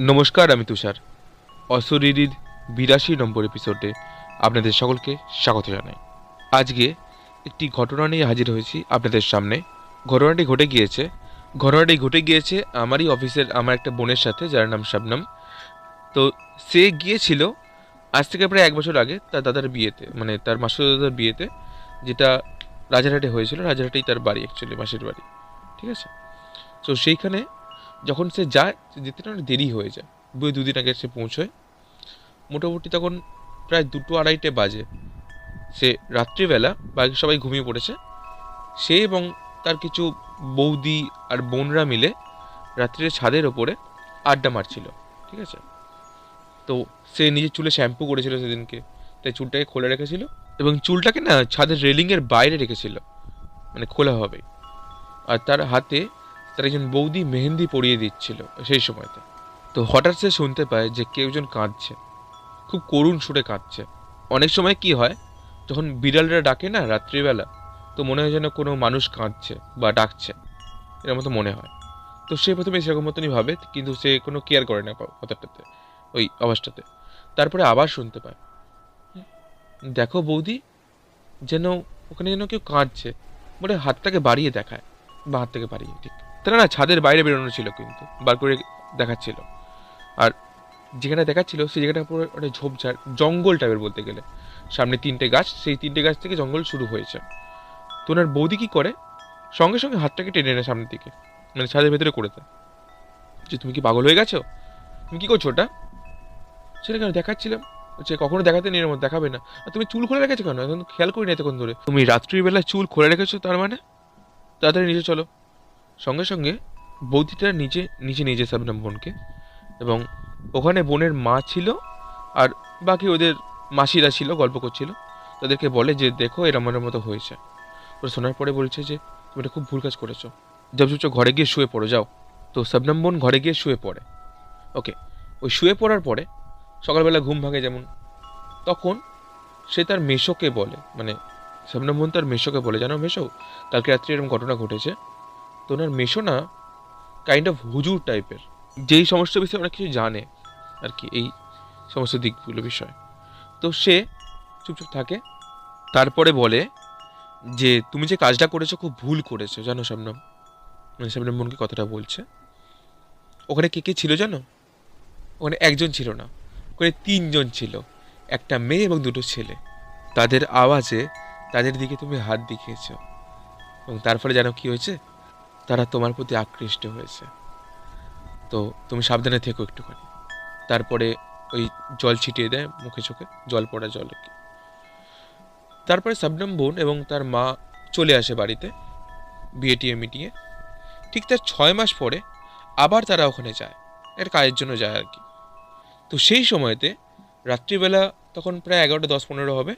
নমস্কার, আমি তুষার। অশরীরির বিরাশি নম্বর এপিসোডে আপনাদের সকলকে স্বাগত জানাই। আজকে একটি ঘটনা নিয়ে হাজির হয়েছি আপনাদের সামনে। ঘটনাটি ঘটে গিয়েছে। ঘটনাটি ঘটে গিয়েছে আমারই অফিসের, আমার একটা বোনের সাথে, যার নাম শাবনাম। তো সে গিয়েছিল আজ থেকে প্রায় এক বছর আগে তার দাদার বিয়েতে মানে তার মাসুর দাদার বিয়েতে, যেটা রাজারহাটে হয়েছিল। রাজারহাটেই তার বাড়ি অ্যাকচুয়ালি মাসির বাড়ি। ঠিক আছে? তো সেইখানে যখন সে যায়, সে যেতে না দেরি হয়ে যায়। দুই, দুদিন আগে সে পৌঁছয়। মোটামুটি তখন প্রায় দুটো আড়াইটে বাজে। সে রাত্রিবেলা বাকি সবাই ঘুমিয়ে পড়েছে। সে এবং তার কিছু বৌদি আর বোনরা মিলে রাত্রিরে ছাদের ওপরে আড্ডা মারছিল, ঠিক আছে? তো সে নিজের চুলে শ্যাম্পু করেছিল সেদিনকে, তাই চুলটাকে খোলা রেখেছিল এবং চুলটাকে না ছাদের রেলিংয়ের বাইরে রেখেছিল মানে খোলা হবে। আর তার হাতে তার একজন বৌদি মেহেন্দি পরিয়ে দিচ্ছিল সেই সময়তে। তো হঠাৎ সে শুনতে পায় যে কেউ একজন কাঁদছে। খুব করুণ সুরে কাঁদছে। অনেক সময় কি হয়, যখন বিড়ালরা ডাকে না রাত্রিবেলা, তো মনে হয় যেন কোনো মানুষ কাঁদছে বা ডাকছে। এর মতো মনে হয়। তো সে প্রথমে সেরকম মতনই ভাবে, কিন্তু সে কোনো কেয়ার করে না কথাটাতে, ওই আওয়াজটাতে। তারপরে আবার শুনতে পায়। দেখো বৌদি, যেন ওখানে যেন কেউ কাঁদছে, বলে হাতটাকে বাড়িয়ে দেখায়, বা হাতটাকে বাড়িয়ে, ঠিক। তারা না ছাদের বাইরে বেরোনো ছিল কিন্তু, বার করে দেখাচ্ছিল। আর যেখানে দেখাচ্ছিল, সেই জায়গাটা পুরো একটা ঝোপঝাড়, জঙ্গল টাইপের বলতে গেলে। সামনে তিনটে গাছ, সেই তিনটে গাছ থেকে জঙ্গল শুরু হয়েছে। তো ওনার বৌদি কী করে? সঙ্গে সঙ্গে হাতটাকে টেনে নেয় সামনের দিকে মানে ছাদের ভেতরে করে দেয়। যে, তুমি কি পাগল হয়ে গেছো? তুমি কী করছ ওটা? সেটা কেন দেখাচ্ছিলাম? যে কখনো দেখাতে নেই মধ্যে দেখাবে না। আর তুমি চুল খুলে রেখেছো কেন? এখন খেয়াল করি না এতক্ষণ ধরে। তুমি রাত্রিবেলা চুল খুলে রেখেছো, তার মানে? তাড়াতাড়ি নিচে চলো। সঙ্গে সঙ্গে বৌদিটা নিচে নিচে নিয়ে যায় সাবনাম বোনকে এবং ওখানে বোনের মা ছিল আর বাকি ওদের মাসিরা ছিল, গল্প করছিল। তাদেরকে বলে যে, দেখো এরম এরম মতো হয়েছে। ওরা শোনার পরে বলছে যে, তুমি এটা খুব ভুল কাজ করেছ। চুপচাপ ঘরে গিয়ে শুয়ে পড়ো, যাও। তো সাবনাম বোন ঘরে গিয়ে শুয়ে পড়ে। ওকে, ওই শুয়ে পড়ার পরে সকালবেলা ঘুম ভাঙে যেমন, তখন সে তার মেশোকে বলে মানে সাবনাম বোন তার মেশোকে বলে, জানো মেশো, কালকে রাত্রে এরকম ঘটনা ঘটেছে তো ওনার মেশো না কাইন্ড অফ হুজুর টাইপের যেই সমস্ত বিষয়ে অনেক কিছু জানে আর কি এই সমস্ত দিকগুলো বিষয়। তো সে চুপচুপ থাকে, তারপরে বলে যে, তুমি যে কাজটা করেছ খুব ভুল করেছ, জানো শবনম মানে শবনম মনকে কথাটা বলছে। ওখানে কে কে ছিল জানো? ওখানে একজন ছিল না, ওখানে তিনজন ছিল। একটা মেয়ে এবং দুটো ছেলে। তাদের আওয়াজে তাদের দিকে তুমি হাত দেখিয়েছ। এবং তার ফলে জানো কি হয়েছে? তারা তোমার প্রতি আকৃষ্ট হয়েছে। তো তুমি সাবধানে থেকো একটুখানি। তারপরে ওই জল ছিটিয়ে দেয় মুখে চোখে, জল পড়া জল কি। তারপরে সাবনাম বোন এবং তার মা চলে আসে বাড়িতে, বিয়ে টিয়ে মিটিয়ে। ঠিক তার ছয় মাস পরে আবার তারা ওখানে যায় একটা কাজের জন্য যায় আর কি। তো সেই সময়তে রাত্রিবেলা তখন প্রায় এগারোটা, দশ, পনেরো হবে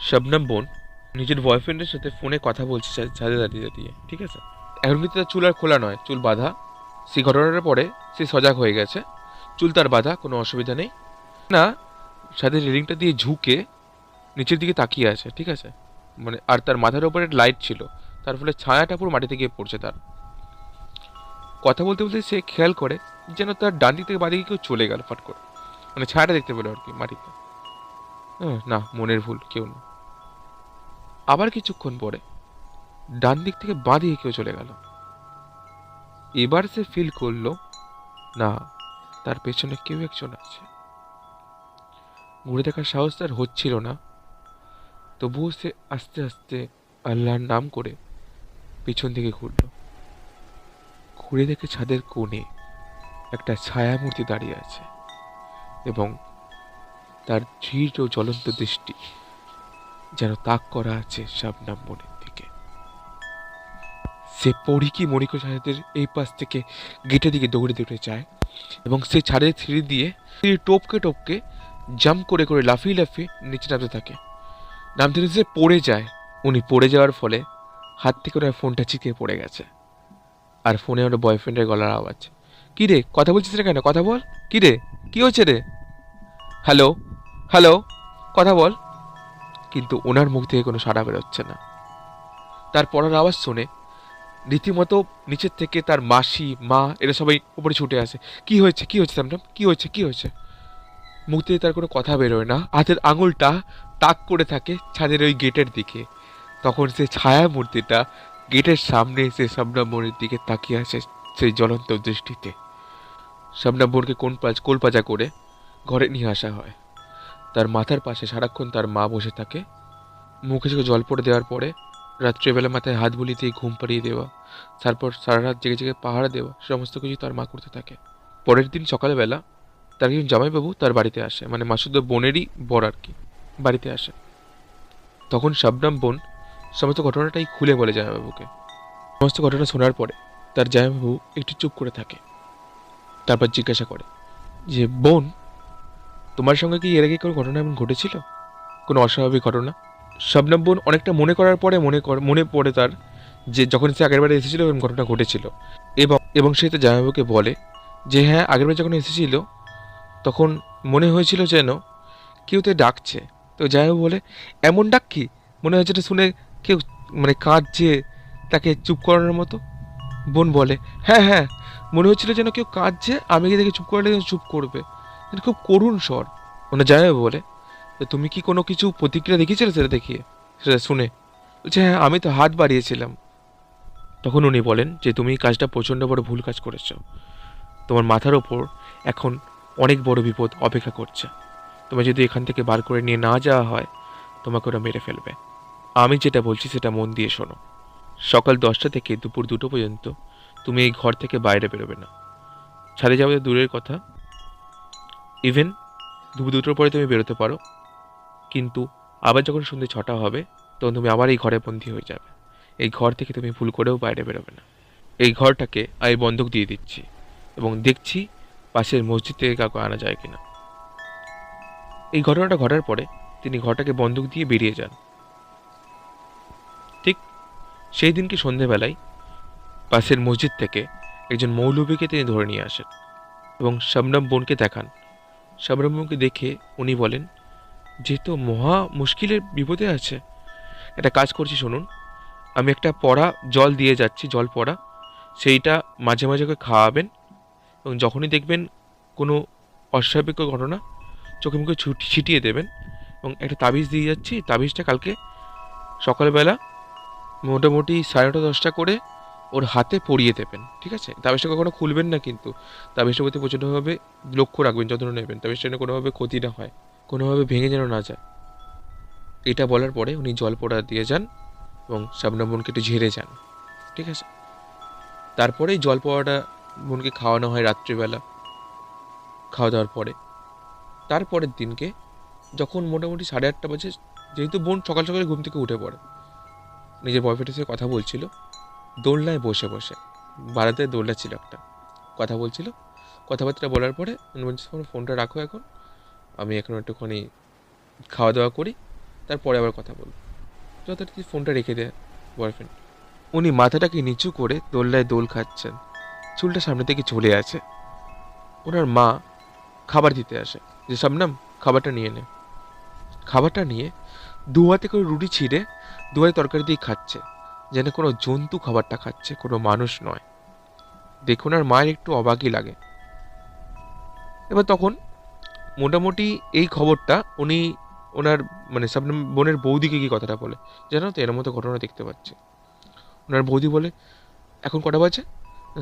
শবনম বোন নিজের বয়ফ্রেন্ডের সাথে ফোনে কথা বলছে ছাদে দাঁড়িয়ে দাঁড়িয়ে ঠিক আছে? এখন কিন্তু তার চুল আর খোলা নয় চুল বাঁধা। সেই ঘটনাটার পরে সে সজাগ হয়ে গেছে। চুল তার বাঁধা কোনো অসুবিধা নেই। না ছাদের রেলিংটা দিয়ে ঝুঁকে নিচের দিকে তাকিয়ে আছে ঠিক আছে? মানে আর তার মাথার ওপরে লাইট ছিল। তার ফলে ছায়াটা পুরো মাটিতে গিয়ে পড়ছে তার। কথা বলতে বলতে সে খেয়াল করে যেন তার ডান দিক থেকে বাদিকে কেউ চলে গেল ফাট করে। মানে ছায়াটা দেখতে পেল আর কি মাটিতে। হ্যাঁ, না মনের ভুল কেউ না। আবার কিছুক্ষণ পরে ডান দিক থেকে বাঁ দিকে কেউ চলে গেল। এবার সে ফিল করল, না, তার পেছনে কেউ একজন আছে। ঘুরে দেখার সাহস তার হচ্ছিল না। তবুও সে আস্তে আস্তে আল্লাহর নাম করে পিছন দিকে ঘুরল। ঘুরে দেখে ছাদের কোণে একটা ছায়ামূর্তি দাঁড়িয়ে আছে এবং তার ধীর ও জ্বলন্ত দৃষ্টি যেন তাক করা আছে শাবনাম দিকে সে পড়ি কি মণিক সাহেদের এই পাশ থেকে গেটের দিকে দৌড়ে দৌড়ে যায় এবং সে ছাদের সিঁড়ি দিয়ে সিঁড়ি টপকে টপকে জাম্প করে করে লাফিয়ে লাফিয়ে নিচে নামতে থাকে। নামতে সে পড়ে যায়। উনি পড়ে যাওয়ার ফলে হাত থেকে ওনার ফোনটা চিকে পড়ে গেছে। আর ফোনে ওর বয়ফ্রেন্ডের গলার আওয়াজ। কী রে, কথা বলছিস না কেন? কথা বল। কী রে? কী হচ্ছে রে? হ্যালো হ্যালো কথা বল। কিন্তু ওনার মুখ থেকে কোনো সাড়া বেরোচ্ছে না। তার পড়ার আওয়াজ শুনে রীতিমতো নিচের থেকে তার মাসি, মা, এরা সবাই উপরে ছুটে আসে। কি হয়েছে? কি হয়েছে সামনাম কি হয়েছে? কি হয়েছে? মুখ থেকে তার কোনো কথা বেরোয় না। হাতের আঙুলটা তাক করে থাকে ছাদের ওই গেটের দিকে। তখন সে ছায়া মূর্তিটা গেটের সামনে এসে শাবনাম বোনের দিকে তাকিয়ে আসে সেই জ্বলন্ত দৃষ্টিতে। শাবনাম বোনকে কোন পাজ কোলপাজা করে ঘরে নিয়ে আসা হয়। তার মাথার পাশে সারাক্ষণ তার মা বসে থাকে। মুখে চোখে জল পড়ে দেওয়ার পরে রাত্রেবেলা মাথায় হাত বুলিয়ে দিয়ে ঘুম পাড়িয়ে দেওয়া, তারপর সারা রাত জেগে জেগে পাহারা দেওয়া সমস্ত কিছু তার মা করতে থাকে। পরের দিন সকালবেলা তার একজন জামাইবাবু তার বাড়িতে আসে মানে মাসুদ বোনেরই বর আর কি, বাড়িতে আসে। তখন শাবনাম বোন সমস্ত ঘটনাটাই খুলে বলে জামাইবাবুকে। সমস্ত ঘটনা শোনার পরে তার জামাইবাবু একটু চুপ করে থাকে, তারপর জিজ্ঞাসা করে যে, বোন, তোমার সঙ্গে কি এর আগে কোনো ঘটনা এমন ঘটেছিল? কোনো অস্বাভাবিক ঘটনা? শবনম বোন অনেকটা মনে করার পরে মনে কর মনে পড়ে তার যে যখন সে আগের বারে এসেছিল এরকম ঘটনা ঘটেছিল। এবং এবং সে তার জামাইবাবুকে বলে যে হ্যাঁ আগের বার যখন এসেছিল, তখন মনে হয়েছিল যেন কেউ তো ডাকছে। তো জামাইবাবু বলে, এমন ডাক কি? মনে হয়েছে শুনে কেউ মানে কাঁদছে তাকে চুপ করানোর মতো? বোন বলে হ্যাঁ হ্যাঁ মনে হচ্ছিল যেন কেউ কাঁদছে, আমি দেখে চুপ করালে চুপ করবে। যেন খুব করুণ স্বর। ওনার জামাইবাবু বলে তো তুমি কি কোনো কিছু প্রতিক্রিয়া দেখিয়েছিলে সেটা দেখিয়ে? সেটা শুনে। বলছে হ্যাঁ আমি তো হাত বাড়িয়েছিলাম। তখন উনি বলেন যে, তুমি কাজটা প্রচণ্ড বড় ভুল কাজ করেছ। তোমার মাথার ওপর এখন অনেক বড় বিপদ অপেক্ষা করছে। তোমার যদি এখান থেকে বার করে নিয়ে না যাওয়া হয়, তোমাকে ওরা মেরে ফেলবে। আমি যেটা বলছি সেটা মন দিয়ে শোনো। সকাল দশটা থেকে দুপুর দুটো পর্যন্ত তুমি এই ঘর থেকে বাইরে বেরোবে না। ছাদে তো দূরের কথা। ইভেন দুপুর দুটোর পরে তুমি বেরোতে পারো। কিন্তু আবার যখন সন্ধ্যে ছটা হবে, তখন তুমি আবার এই ঘরে বন্দি হয়ে যাবে। এই ঘর থেকে তুমি ভুল করেও বাইরে বেরোবে না। এই ঘরটাকে আমি বন্ধক দিয়ে দিচ্ছি এবং দেখছি পাশের মসজিদ থেকে কাউকে আনা যায় কিনা। এই ঘটনাটা ঘটার পরে তিনি ঘরটাকে বন্ধক দিয়ে বেরিয়ে যান। ঠিক সেই দিনকে সন্ধেবেলায় পাশের মসজিদ থেকে একজন মৌলভীকে তিনি ধরে নিয়ে আসেন এবং শাবনাম বোনকে দেখান। শাবনাম বোনকে দেখে উনি বলেন যেহেতু মহা মুশকিলের বিপদে আছে, একটা কাজ করছি, শুনুন। আমি একটা পড়া, জল দিয়ে যাচ্ছি, জল পড়া। সেইটা মাঝে মাঝে করে খাওয়াবেন এবং যখনই দেখবেন কোনো অস্বাভাবিক ঘটনা, চোখে মুখে ছুটি, ছিটিয়ে দেবেন এবং একটা তাবিজ দিয়ে যাচ্ছি। তাবিজটা কালকে সকালবেলা মোটামুটি সাড়ে নটা দশটা করে ওর হাতে পরিয়ে দেবেন, ঠিক আছে? তাবিজটা কখনো খুলবেন না কিন্তু। তাবিজটার প্রতি প্রচণ্ডভাবে লক্ষ্য রাখবেন, যত্ন নেবেন। তাবিজটা যেন কোনোভাবে ক্ষতি না হয়। কোনোভাবে ভেঙে যেন না যায়। এটা বলার পরে উনি জল পোড়া দিয়ে যান এবং শাবনাম বোনকে একটু ঝেড়ে যান, ঠিক আছে? তারপরেই জল পোড়াটা বোনকে খাওয়ানো হয় রাত্রিবেলা, খাওয়া দাওয়ার পরে। তারপরের দিনকে যখন মোটামুটি সাড়ে আটটা বাজে, যেহেতু বোন সকাল সকালে ঘুম থেকে উঠে পড়ে, নিজের বয়ফ্রেন্ডের সাথে কথা বলছিল, দোলনায় বসে বসে বারাতে দোলনা ছিল একটা, কথা বলছিল। কথাবার্তা বলার পরে ফোনটা রাখো এখন। আমি এখন একটুখানি খাওয়া দাওয়া করি, তারপরে আবার কথা বলব। যথারীতি ফোনটা রেখে দেয় বয়ফ্রেন্ড উনি মাথাটাকে নিচু করে দোলনায় দোল খাচ্ছেন। চুলটা সামনে থেকে চলে আছে। ওনার মা খাবার দিতে আসে। যে সামনাম, খাবারটা নিয়ে নে। খাবারটা নিয়ে দু হাতে করে রুটি ছিঁড়ে দু হাতে তরকারি দিয়ে খাচ্ছে। যেন কোনো জন্তু খাবারটা খাচ্ছে, কোনো মানুষ নয়। দেখুন আর মায়ের একটু অবাকই লাগে। এবার তখন মোটামুটি এই খবরটা উনি ওনার মানে সাবনাম বোনের বৌদিকে গিয়ে কথাটা বলে। জানো তো এর মতো ঘটনা দেখতে পাচ্ছি। ওনার বৌদি বলে, এখন কটা বাজে?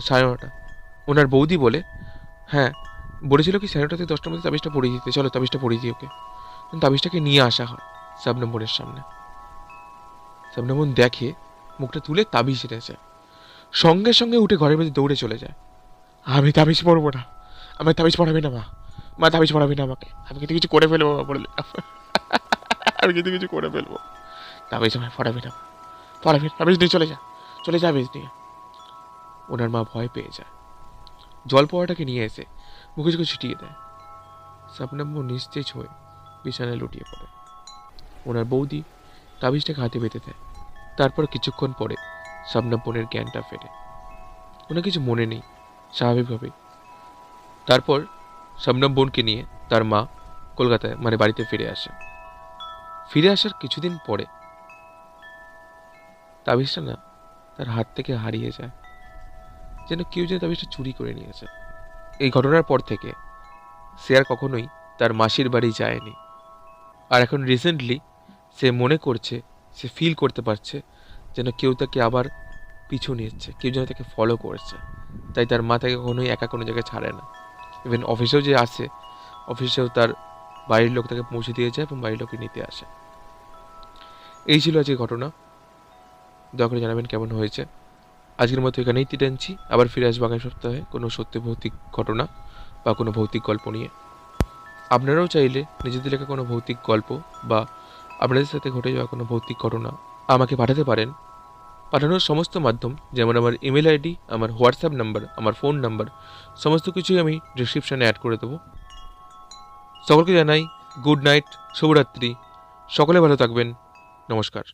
সাড়ে নটা। ওনার বৌদি বলে হ্যাঁ। বলেছিল কি, সাড়ে থেকে দশটার মধ্যে তাবিজটা পড়িয়ে দিতে। চলো তাবিজটা পড়িয়ে দিই ওকে। তাবিজটাকে নিয়ে আসা হয় সাবনাম বোনের সামনে। সাবনাম বোন দেখে মুখটা তুলে তাবিজ রেখেছে। সঙ্গে সঙ্গে উঠে ঘরের মধ্যে দৌড়ে চলে যায়। আমি তাবিজ পড়ব না। আমার তাবিজ পড়াবে না মা। মা তাবিজ পড়াবে না আমাকে। আমি কিন্তু কিছু করে ফেলব পড়লে আমি কিন্তু কিছু করে ফেলব। তাবিজ আমায় পড়াবে না পড়াবে তাবিজ নিয়ে চলে যা। চলে যা তাবিজ নিয়ে। ওনার মা ভয় পেয়ে যায়। জল পড়াটাকে নিয়ে এসে মুখে চোখে ছিটিয়ে দেয়। সাপনাম্ব নিস্তেজ হয়ে বিছানায় লুটিয়ে পড়ে। ওনার বৌদি তাবিজটাকে হাতে বেঁধে দেয়। তারপর কিছুক্ষণ পরে সাবনাম্বনের জ্ঞানটা ফেরে। ওনার কিছু মনে নেই, স্বাভাবিকভাবেই। তারপর শবনম বোনকে নিয়ে তার মা কলকাতায় মানে বাড়িতে ফিরে আসে। ফিরে আসার কিছুদিন পরে তাবিজটা না তার হাত থেকে হারিয়ে যায়। যেন কেউ যেন তাবিজটা চুরি করে নিয়েছে। এই ঘটনার পর থেকে সে আর কখনোই তার মাসির বাড়ি যায়নি। আর এখন রিসেন্টলি সে মনে করছে, সে ফিল করতে পারছে যেন কেউ তাকে আবার পিছু নিচ্ছে, কেউ যেন তাকে ফলো করছে। তাই তার মা তাকে কখনোই একা কোনো জায়গায় ছাড়ে না। ইভেন অফিসেও যে আসে অফিসেও তার বাড়ির লোক তাকে পৌঁছে দিয়ে যায় এবং বাড়ির লোককে নিতে আসে। এই ছিল আজকে ঘটনা। দয়া করে জানাবেন কেমন হয়েছে। আজকের মতো এখানেই টিটেনছি আবার ফিরে আসব আগামী সপ্তাহে কোনো সত্যি ভৌতিক ঘটনা বা কোনো ভৌতিক গল্প নিয়ে। আপনারাও চাইলে নিজেদের লেখা কোনো ভৌতিক গল্প বা আপনাদের সাথে ঘটে যাওয়া কোনো ভৌতিক ঘটনা আমাকে পাঠাতে পারেন। পাঠানোর সমস্ত মাধ্যম, যেমন আমার ইমেল আইডি আমার হোয়াটসঅ্যাপ নাম্বার আমার ফোন নাম্বার সমস্ত কিছুই আমি ডিসক্রিপশানে অ্যাড করে দেবো। সকলকে জানাই গুড নাইট শুভরাত্রি। সকলে ভালো থাকবেন। নমস্কার।